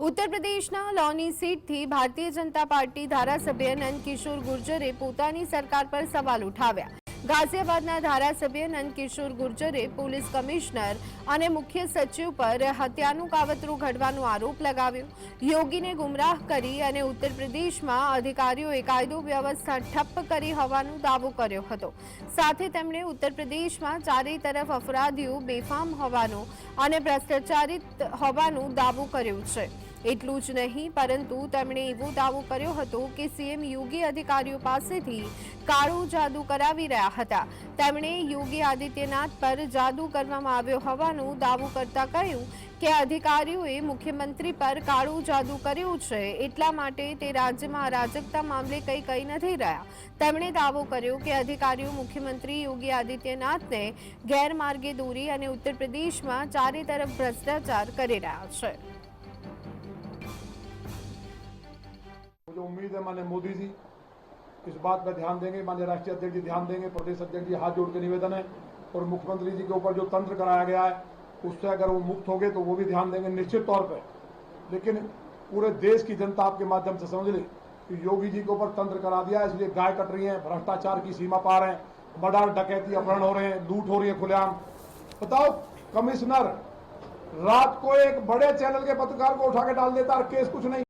ઉત્તર પ્રદેશના લોની સીટથી ભારતીય જનતા પાર્ટી ધારાસભ્ય નંદકિશોર ગુર્જરે પોતાની સરકાર પર સવાલ ઉઠાવ્યા. ગાઝિયાબાદના ધારાસભ્ય નંદકિશોર ગુર્જરે પોલીસ કમિશનર અને મુખ્ય સચિવ પર હત્યાનું કાવતરું ઘડવાનો આરોપ લગાવ્યો. યોગીને ગુમરાહ કરી અને ઉત્તર પ્રદેશમાં અધિકારીઓએ કાયદો વ્યવસ્થા ઠપ્પ કરી હોવાનો દાવો કર્યો હતો. સાથે તેમણે ઉત્તર પ્રદેશમાં ચારેય તરફ અપરાધીઓ બેફામ હોવાનો અને ભ્રષ્ટાચારિત હોવાનો દાવો કર્યો છે. એટલું જ નહીં, પરંતુ તેમણે એવો દાવો કર્યો હતો કે સીએમ યોગી અધિકારીઓ પાસેથી કાળો જાદુ કરાવી રહ્યા હતા. તેમણે યોગી આદિત્યનાથ પર જાદુ કરવામાં આવ્યો હોવાનો દાવો કરતા કહ્યું કે અધિકારીઓએ મુખ્યમંત્રી પર કાળું જાદુ કર્યું છે, એટલા માટે તે રાજ્યમાં અરાજકતા મામલે કંઈ કહી નથી રહ્યા. તેમણે દાવો કર્યો કે અધિકારીઓ મુખ્યમંત્રી યોગી આદિત્યનાથને ગેરમાર્ગે દોરી અને ઉત્તર પ્રદેશમાં ચારે તરફ ભ્રષ્ટાચાર કરી રહ્યા છે. मुझे उम्मीद है माननीय मोदी जी, इस बात पर ध्यान देंगे, माननीय राष्ट्रीय अध्यक्ष जी ध्यान देंगे, प्रदेश अध्यक्ष जी हाथ जोड़ के निवेदन है और मुख्यमंत्री जी के ऊपर जो तंत्र कराया गया है, उससे अगर वो मुक्त हो गए तो वो भी ध्यान देंगे निश्चित तौर पर लेकिन पूरे देश की जनता आपके माध्यम से समझ ली कि योगी जी के ऊपर तंत्र करा दिया इसलिए गाय कट रही है, भ्रष्टाचार की सीमा पार है, मर्डर, डकैती, अपहरण हो रहे हैं, लूट हो रही है खुलेआम। बताओ, कमिश्नर रात को एक बड़े चैनल के पत्रकार को उठा के डाल देता और केस कुछ नहीं